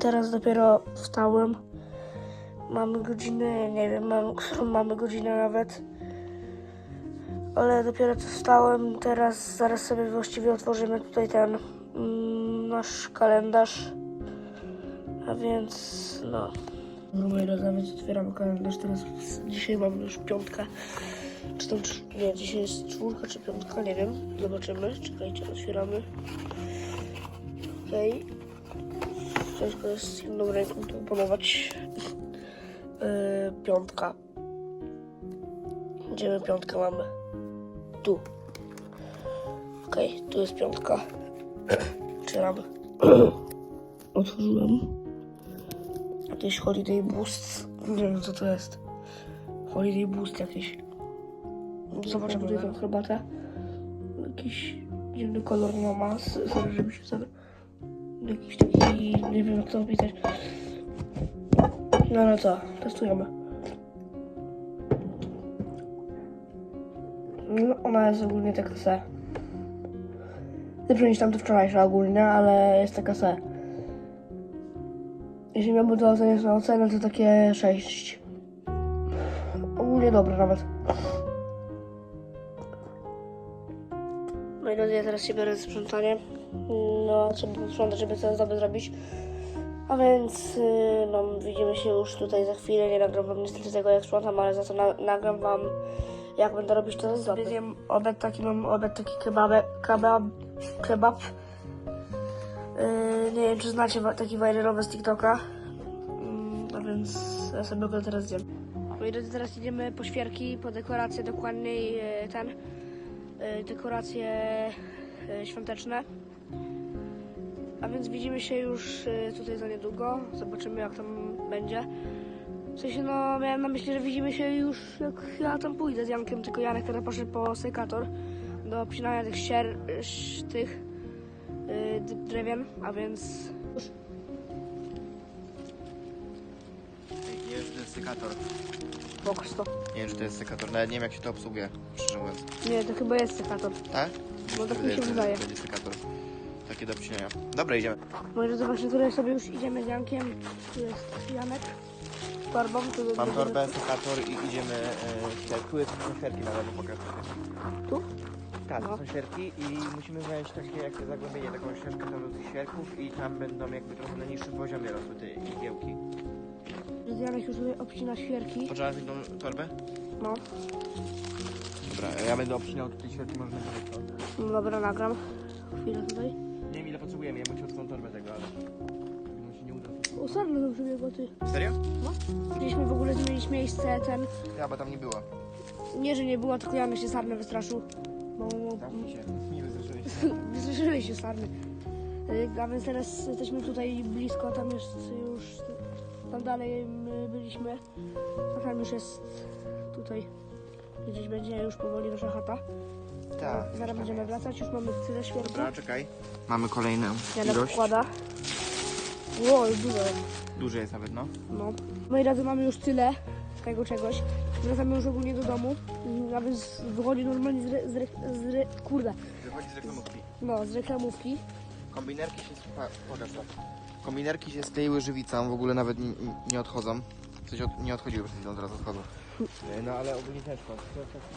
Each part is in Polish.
teraz dopiero wstałem. Mamy godzinę, nie wiem, mam, którą mamy godzinę nawet. Ale dopiero co wstałem, teraz zaraz sobie właściwie otworzymy tutaj ten mm, nasz kalendarz. A więc no. No moi drodzy, więc otwieramy kalendarz. Teraz dzisiaj mamy już piątkę. Czy czy, nie, dzisiaj jest czwórka czy piątka, nie wiem. Zobaczymy. Czekajcie, otwieramy. Okej. Ciężko jest jedną ręką tu opanować. Yy, piątka. Gdzie my piątkę mamy? Tu. Okej, tu jest piątka. Otwieramy. Otworzyłem. Jakiś Holiday Boost. Nie wiem co to jest. Holiday Boost jakiś. Zobaczymy tutaj tą herbatę. Jakiś dziwny kolor no ma. żeby się zabrał. Jakiś taki, nie wiem jak to opisać. No no co, testujemy. No, ona jest ogólnie taka se. Lepsza niż tamto wczorajsza ogólnie, ale jest taka se. Jeśli miałbym to oceniać na ocenę, to takie 6. Ogólnie dobre nawet. Moi drodzy, ja teraz się biorę sprzątanie. No, trzeba posprzątać, żeby coś dobre zrobić. A więc, y, no, widzimy się już tutaj za chwilę. Nie nagram wam niestety tego, jak sprzątam, ale za to na, nagram wam, jak będę robić to z Sobie zjem obiad taki, mam obiad taki kebabę, kebab, kebab. Yy, nie wiem, czy znacie taki wajlerowy z TikToka. Mm, a więc ja sobie go teraz zjem. Moi drodzy, teraz idziemy po świerki, po dekoracje, dokładniej e, ten, e, dekoracje świąteczne. A więc widzimy się już e, tutaj za niedługo. Zobaczymy jak tam będzie. W sensie no miałem na myśli, że widzimy się już jak ja tam pójdę z Jankiem, tylko Janek teraz poszedł po sekator do obcinania tych sier, tych y, d- drewien, a więc Nie wiem, czy to jest sekator. pokaż to. Nie wiem, czy to jest sekator. Nawet nie wiem, jak się to obsługuje, szczerze mówiąc. Nie, to chyba jest sekator. Tak? No tak mi się wydaje. Będzie sekator. Takie do obcinania. Dobra, idziemy. Drodzy, właśnie tutaj sobie już idziemy z Jankiem. Tu jest Janek z torbą. Tu Mam będzie- torbę, sekator i idziemy... E, tu jest, są świerki nawet, pokaż Tu? Tak, No. to są świerki i musimy wejść takie jakby zagłębienie, taką ścieżkę do tych świerków i tam będą jakby trochę na niższym poziomie rosły te igiełki. Janek już tutaj obcina świerki. Potrzeba mi tą torbę? No, Dobra, ja będę obcinał tutaj świerki, można powiedzieć. no dobra, nagram. Chwilę tutaj. O, sarny tam przebiegła, ty. Serio? Chcieliśmy w ogóle zmienić miejsce ten. Ja, bo tam nie było. Nie, że nie było, tylko Janek się sarny wystraszył. Bo Tam się nie wystraszyłeś. wystraszyli się sarny. Y, A więc teraz jesteśmy tutaj blisko, tam jest już, tam dalej my byliśmy. A tam już jest tutaj, gdzieś będzie już powoli nasza chata. Tak. Zaraz będziemy wracać, już mamy tyle świerków. Dobra, czekaj. Mamy kolejną Janek ilość. wkłada. Ło, dużo. Duży jest nawet, no. No. Moi drodzy, mamy już tyle tego czegoś. Wracamy już ogólnie do domu. Mm, A więc wychodzi normalnie z, re, z, re, z re, kurde, Wychodzi z reklamówki. no, z reklamówki. Kombinerki się... To. Kombinerki się skleiły żywicą, w ogóle nawet nie, nie odchodzą. Coś od, nie odchodziły przed chwilą, teraz odchodzą. No ale ogólnie ciężko.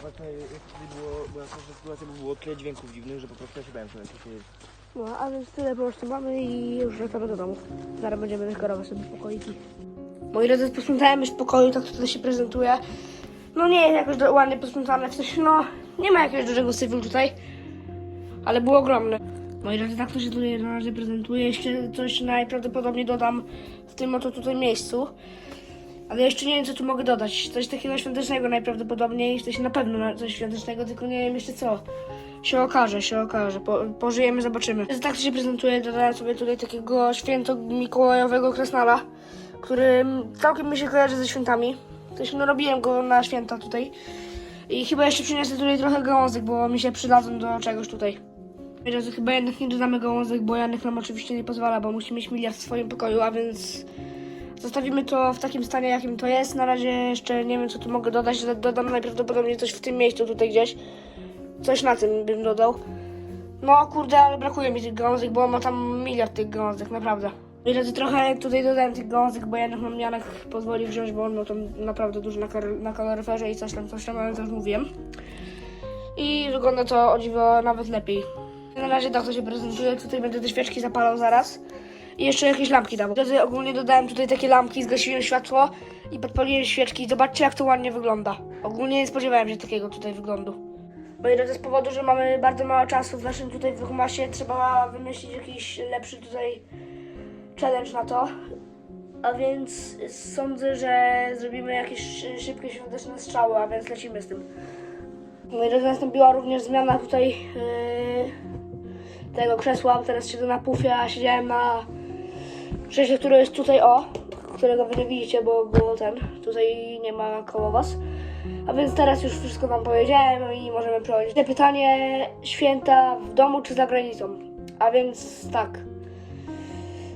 To, to, jak wtedy było, była taka sytuacja, bo było tyle dźwięków dziwnych, że po prostu ja się bałem sobie siedzieć. No, a więc tyle po prostu mamy i już wracamy do domu. Zaraz będziemy dekorować sobie pokoiki. Moi drodzy, posprzątałem już pokoju, tak tutaj się prezentuje. No nie jest jakoś ładnie posprzątane, w sensie no, nie ma jakiegoś dużego syfu tutaj, ale był ogromny. Moi drodzy, tak to się tutaj na razie prezentuje. Jeszcze coś najprawdopodobniej dodam w tym oto tutaj miejscu. Ale jeszcze nie wiem, co tu mogę dodać. Coś takiego świątecznego najprawdopodobniej, sensie na pewno coś świątecznego, tylko nie wiem jeszcze co. Się okaże, się okaże. Po, pożyjemy, zobaczymy. Tak się prezentuje. Dodałem sobie tutaj takiego święto mikołajowego krasnala, który całkiem mi się kojarzy ze świętami. Coś no robiłem go na święta tutaj. I chyba jeszcze przyniosę tutaj trochę gałązek, bo mi się przydadzą do czegoś tutaj. Teraz chyba jednak nie dodamy gałązek, bo Janek nam oczywiście nie pozwala, bo musi mieć miliard w swoim pokoju, a więc zostawimy to w takim stanie, jakim to jest. Na razie jeszcze nie wiem, co tu mogę dodać. Dodam najprawdopodobniej coś w tym miejscu tutaj gdzieś. Coś na tym bym dodał. No kurde, ale brakuje mi tych gałązek, bo ma tam miliard tych gałązek, naprawdę. Drodzy, trochę tutaj dodałem tych gąsek, bo jednak mam Janek pozwoli wziąć, bo on tam naprawdę dużo na, na kaloryferze i coś tam, coś tam, ale to już mówiłem. I wygląda to o dziwo nawet lepiej. Na razie tak to się prezentuje, tutaj będę te świeczki zapalał zaraz. I jeszcze jakieś lampki dam. Drodzy, ogólnie dodałem tutaj takie lampki, zgasiłem światło i podpaliłem świeczki. Zobaczcie jak to ładnie wygląda. Ogólnie nie spodziewałem się takiego tutaj wyglądu. Moi drodzy, z powodu, że mamy bardzo mało czasu w naszym tutaj wychumasie, trzeba wymyślić jakiś lepszy tutaj challenge na to. A więc sądzę, że zrobimy jakieś szy- szybkie świąteczne strzały, a więc lecimy z tym. Moi drodzy, nastąpiła również zmiana tutaj yy, tego krzesła. Teraz siedzę na pufie, a siedziałem na krześle, które jest tutaj o, którego wy nie widzicie, bo, bo ten tutaj nie ma koło was. A więc teraz już wszystko wam powiedziałem i możemy przechodzić. Pytanie święta w domu czy za granicą? A więc tak.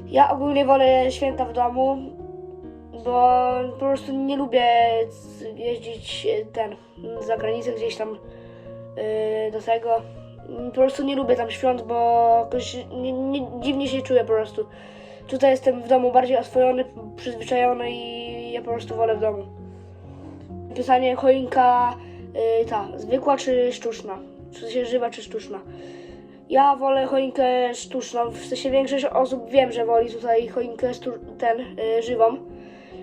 Ja ogólnie wolę święta w domu, bo po prostu nie lubię jeździć e, ten za granicę gdzieś tam yy, do tego. Po prostu nie lubię tam świąt, bo jakoś nie, nie, dziwnie się czuję po prostu. Tutaj jestem w domu bardziej oswojony, przyzwyczajony i ja po prostu wolę w domu. Pytanie choinka yy, ta, zwykła czy sztuczna? W sensie żywa czy sztuczna? Ja wolę choinkę sztuczną, w sensie większość osób wiem, że woli tutaj choinkę ten, y, żywą,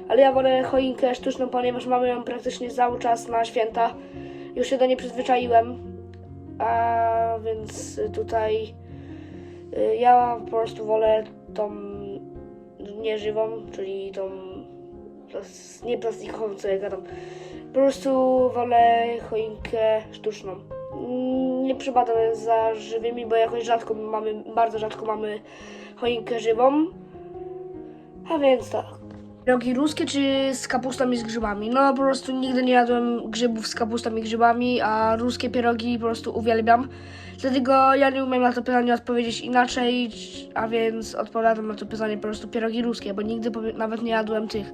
ale ja wolę choinkę sztuczną, ponieważ mamy ją praktycznie cały czas na święta. Już się do niej przyzwyczaiłem, a więc tutaj y, ja po prostu wolę tą nieżywą, czyli tą nie plastikową, co ja gadam. Po prostu wolę choinkę sztuczną. Mm, Nie przypadam za żywymi, bo jakoś rzadko mamy, bardzo rzadko mamy choinkę żywą. A więc tak. Pierogi ruskie czy z kapustą i z grzybami? No po prostu nigdy nie jadłem grzybów z kapustą i grzybami, a ruskie pierogi po prostu uwielbiam. Dlatego ja nie umiem na to pytanie odpowiedzieć inaczej, a więc odpowiadam na to pytanie po prostu pierogi ruskie, bo nigdy nawet nie jadłem tych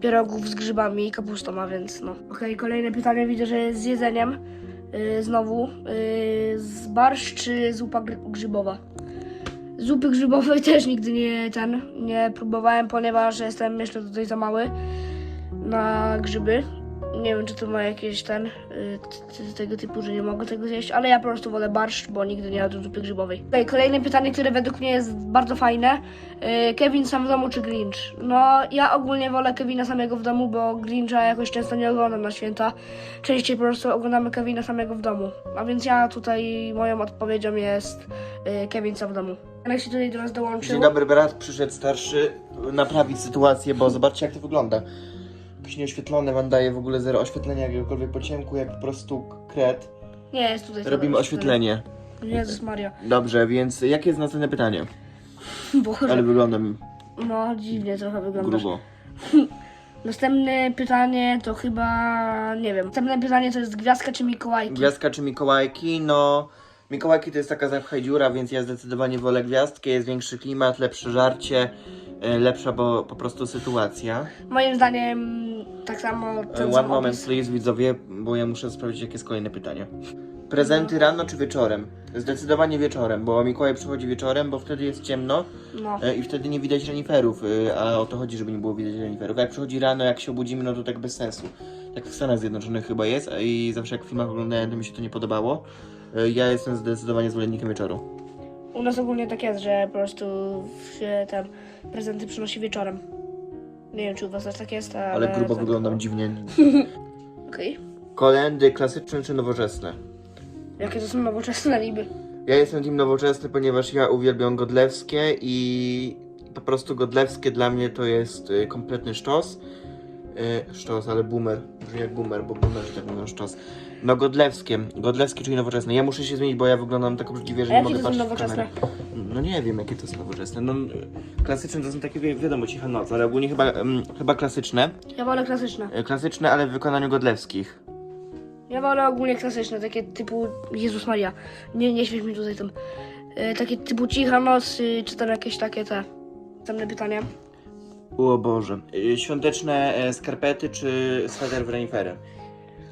pierogów z grzybami i kapustą, a więc no. Okej, kolejne pytanie widzę, że jest z jedzeniem. Yy, znowu. Yy, z barszcz czy zupa gr- grzybowa? Zupy grzybowej też nigdy nie ten nie próbowałem, ponieważ jestem jeszcze tutaj za mały na grzyby. Nie wiem, czy to ma jakieś ten y, tego typu, że nie mogę tego zjeść, ale ja po prostu wolę barszcz, bo nigdy nie jadłem zupy grzybowej. Okay, kolejne pytanie, które według mnie jest bardzo fajne. Y, Kevin sam w domu czy Grinch? No, ja ogólnie wolę Kevina samego w domu, bo Grincha jakoś często nie oglądam na święta. Częściej po prostu oglądamy Kevina samego w domu. A więc ja tutaj, moją odpowiedzią jest y, Kevin sam w domu. Jak się tutaj do nas dołączył. Dzień dobry, brat przyszedł starszy naprawić sytuację, bo zobaczcie jak to wygląda. Jakieś nieoświetlone, wam daje w ogóle zero oświetlenia jakiegokolwiek po ciemku, jak po prostu kret. Nie, jest tutaj. Robimy oświetlenie. Jezus Maria. Dobrze, więc jakie jest następne pytanie? Boże. Ale wyglądam No, dziwnie trochę wyglądasz. grubo. Następne pytanie to chyba, nie wiem. Następne pytanie to jest gwiazdka czy Mikołajki? Gwiazdka czy Mikołajki? No, Mikołajki to jest taka zapchaj dziura, więc ja zdecydowanie wolę gwiazdkę. Jest większy klimat, lepsze żarcie, lepsza bo, po prostu sytuacja. Moim zdaniem tak samo E, ten One moment, opis. please, widzowie, bo ja muszę sprawdzić, jakie jest kolejne pytanie. Prezenty rano czy wieczorem? Zdecydowanie wieczorem, bo Mikołaj przychodzi wieczorem, bo wtedy jest ciemno No. e, i wtedy nie widać reniferów, e, a o to chodzi, żeby nie było widać reniferów. A jak przychodzi rano, jak się obudzimy, no to tak bez sensu. Tak w Stanach Zjednoczonych chyba jest a i zawsze jak w filmach oglądałem, to mi się to nie podobało. E, Ja jestem zdecydowanie zwolennikiem wieczoru. U nas ogólnie tak jest, że po prostu się tam prezenty przynosi wieczorem. Nie wiem, czy u was też tak jest, ale... Ale grubo tak, wyglądam dziwnie. Okej. Kolendy klasyczne czy nowoczesne? Jakie to są nowoczesne niby? Ja jestem team nowoczesny, ponieważ ja uwielbiam godlewskie i po prostu godlewskie dla mnie to jest y, kompletny sztos. Y, sztos, ale boomer. Brzmi jak boomer, bo boomerzy tak mówią sztos. No godlewskie. Godlewskie, czyli nowoczesne. Ja muszę się zmienić, bo ja wyglądam tak obrzydliwie, że A nie jakie mogę to są patrzeć w kamerę. No nie wiem, jakie to są nowoczesne. No, klasyczne to są takie, wi- wiadomo, cicha noc, ale ogólnie chyba, chyba klasyczne. Ja wolę klasyczne. Y, Klasyczne, ale w wykonaniu godlewskich. Ja wolę ogólnie klasyczne, takie typu... Jezus Maria. Nie, nie śmieć mi tutaj tym. E, takie typu cicha noc, y, czy tam jakieś takie te... Następne pytanie. O Boże. Y, Świąteczne e, skarpety czy sweter w renifery?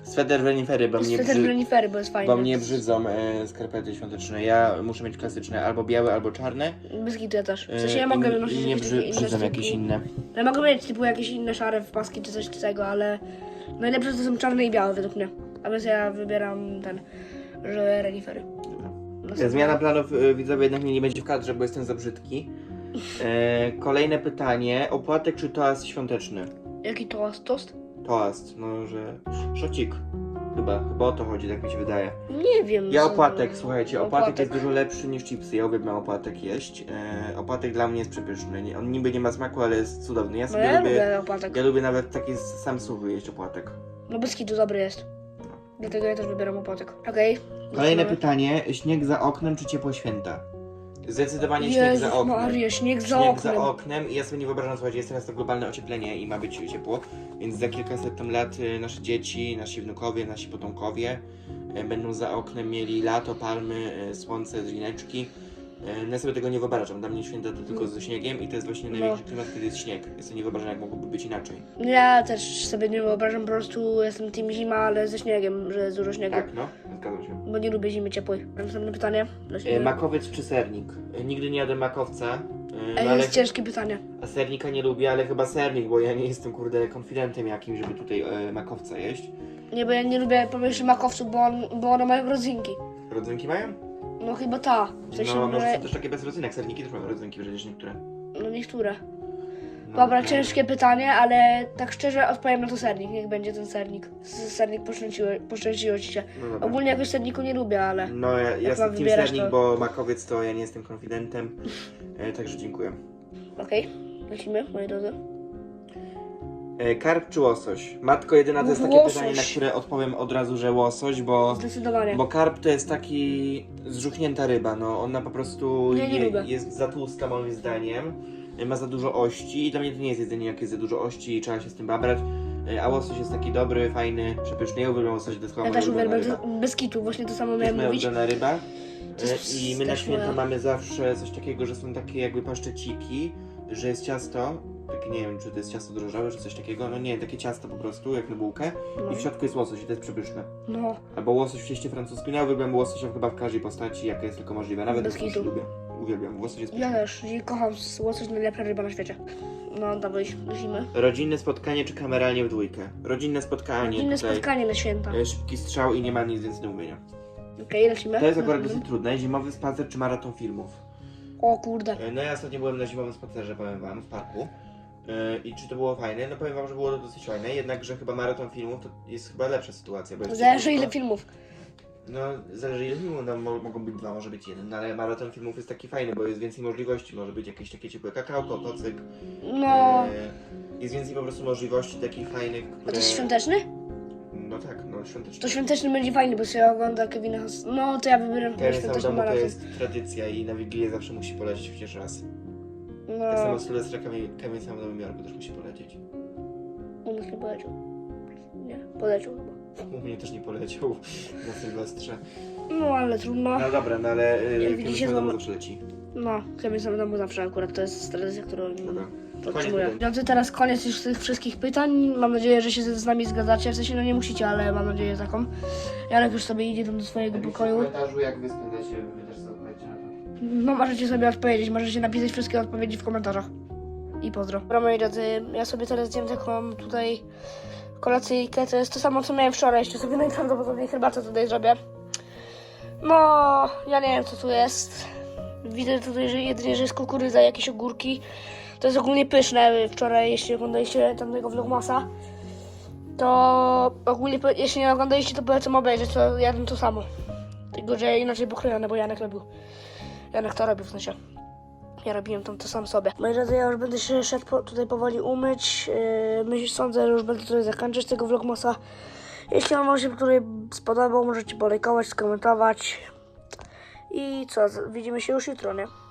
Sweter renifery, bo mnie, Sweter brzy... renifery, bo jest fajny. bo mnie brzydzą e, skarpety świąteczne. Ja muszę mieć klasyczne, albo białe, albo czarne. Bez kitu ja też. W E, sensie ja i mogę nie- nosić i nie jakieś brzy, takie brzydzą jakieś inne. Ja mogę mieć typu jakieś inne szare w paski czy coś tego, ale najlepsze to są czarne i białe według mnie. A więc ja wybieram ten, że renifery. Dobra. Zmiana planów e, widzowie jednak mnie nie będzie w kadrze, bo jestem za brzydki. E, kolejne pytanie. Opłatek czy toast świąteczny? Jaki to tost? Toast, no że szocik. Chyba, chyba o to chodzi, tak mi się wydaje. Nie wiem. Ja co- opłatek, słuchajcie, opłatek, Opłatek. jest dużo lepszy niż chipsy. Ja uwielbiam opłatek jeść. E, opłatek dla mnie jest przepyszny. Nie, on niby nie ma smaku, ale jest cudowny. Ja No sobie ja lubię, lubię opłatek. ja lubię nawet taki sam suchy jeść opłatek. No bez kitu dobry jest. Dlatego ja też wybieram opłatek. Okej. Kolejne Zaczynamy. pytanie. Śnieg za oknem czy ciepłe święta? Zdecydowanie śnieg za oknem. Maria, śnieg za Śnieg oknem. za oknem i ja sobie nie wyobrażam, słuchajcie, jest teraz to globalne ocieplenie i ma być ciepło, więc za kilkaset tam lat y, nasze dzieci, nasi wnukowie, nasi potomkowie y, będą za oknem mieli lato, palmy, y, słońce, drineczki. Y, No ja sobie tego nie wyobrażam, dla mnie święta to tylko ze śniegiem i to jest właśnie No. największy klimat, kiedy jest śnieg. Ja sobie nie wyobrażam, jak mogłoby być inaczej. Ja też sobie nie wyobrażam, po prostu jestem team zima, ale ze śniegiem, że jest dużo śniegu. Tak, no, zgadzam się. Bo nie lubię zimy ciepłej. Następne pytanie. Dla siebie. Makowiec czy sernik? Y, Nigdy nie jadłem makowca, y, Ej, no to ale jest ciężkie pytanie. A sernika nie lubię, ale chyba sernik, bo ja nie jestem kurde konfidentem jakimś, żeby tutaj e, makowca jeść. Nie, bo ja nie lubię pomyśleć makowców, bo, on, bo one mają rodzynki. Rodzynki mają? No chyba ta. W sensie, No, no, może są też takie bez rodzynek. Serniki też mają rodzynki, przecież niektóre. no niektóre. No, Dobra, ciężkie pytanie, ale tak szczerze odpowiem na to sernik. Niech będzie ten sernik. S- Sernik poszczęciło, poszczęciło ci się. No, dobra. Ogólnie jakoś serniku nie lubię, ale. No ja, ja jestem team wybierać, sernik, to- bo makowiec to ja nie jestem konfidentem. E, także dziękuję. Okej, lecimy, moi drodzy. E, karp czy łosoś? Matko jedyna to jest takie Łosoś. pytanie, na które odpowiem od razu, że łosoś, bo... Zdecydowanie. Bo karp to jest taki zżuchnięta ryba, no ona po prostu Ja nie lubię. jest za tłusta moim zdaniem, ma za dużo ości i dla mnie to nie jest jedzenie jak jest za dużo ości i trzeba się z tym babrać, a łosoś jest taki dobry, fajny, przepyszny, ja uwielbiam łosoś, to jest chyba Ja moja też ulubiona uwielbiam ryba. bez kitu, właśnie to samo To jest miałem moja mówić. ulubiona ryba To jest E, i my na też święta moja- mamy zawsze coś takiego, że są takie jakby paszczeciki, że jest ciasto, takie nie wiem czy to jest ciasto drożdżowe czy coś takiego, no nie, takie ciasto po prostu, jak na bułkę i w środku jest łosoś i to jest przepyszne. No, Albo łosoś w cieście francuskim. Ja uwielbiam łososia chyba w każdej postaci, jaka jest tylko możliwa. Nawet Bez kitu. lubię. Uwielbiam. Łosoś jest ja pyszny. też. I kocham łosoś, najlepsza ryba na świecie. No, dawaj, lecimy. Rodzinne spotkanie czy kameralnie w dwójkę? Rodzinne spotkanie Inne tutaj. spotkanie na święta. e, Szybki strzał i nie ma nic więcej do mówienia. Okej, lecimy. To jest akurat Mhm. dosyć trudne. Zimowy spacer czy maraton filmów? O kurde. E, No ja ostatnio byłem na zimowym spacerze, powiem wam, w parku. E, I czy to było fajne? No powiem wam, że było to dosyć fajne, jednakże chyba maraton filmów to jest chyba lepsza sytuacja. Bo jest Zależy ile filmów. No, zależy ile filmów, no, mo- mogą być dwa, może być jeden, no, ale maraton filmów jest taki fajny, bo jest więcej możliwości, może być jakieś takie ciepłe kakałko, kocyk, No. e, jest więcej po prostu możliwości takich fajnych, A które... to jest świąteczny? No tak, no świąteczne. To świąteczny będzie fajny, bo się ogląda Kevina Has. No, to ja wybieram ten sam świąteczny domu to maraton. jest tradycja i na Wigilię zawsze musi polecieć chociaż raz. Tak No, samo Sylwestra Kevin, Kevin sam w Nowym Jorku też musi polecieć. nas nie poleciał. Nie, poleciał chyba. U mnie też nie poleciał na Sylwestrze. No, ale trudno. No dobra, no ale Jak e, Kevin widzicie, sam w domu to- zawsze leci. No, Kevin sam w domu zawsze akurat to jest tradycja, którą Dobra. podtrzymuję. pytań. Drodzy, teraz koniec już tych wszystkich pytań. Mam nadzieję, że się z nami zgadzacie. W sensie, no nie musicie, ale mam nadzieję taką. Janek już sobie idzie tam do swojego Napiszcie w pokoju. komentarzu jak wy spędzacie, wy też sobie odpowiecie na to. No możecie sobie odpowiedzieć, możecie napisać wszystkie odpowiedzi w komentarzach. I pozdro. Dobra moi drodzy, ja sobie teraz zjem taką tutaj kolacyjkę, to jest to samo co miałem wczoraj, jeszcze sobie najprawdopodobniej herbatę tutaj zrobię. No, ja nie wiem co tu jest. Widzę tutaj, że jedynie, że jest kukurydza i jakieś ogórki. To jest ogólnie pyszne. Wczoraj, jeśli oglądaliście tamtego vlogmasa, to ogólnie, jeśli nie oglądaliście, to polecam obejrzeć, to jadłem to samo. Tylko, że inaczej pokrojone, bo Janek robił. Janek to robił w sensie. Ja robiłem tam to sam sobie. Moi drodzy, ja już będę się szedł po, tutaj powoli umyć. Yy, myślę, sądzę, że już będę tutaj zakończyć tego vlogmosa. Jeśli wam się który spodobał, możecie polajkować, skomentować. I co, widzimy się już jutro, nie?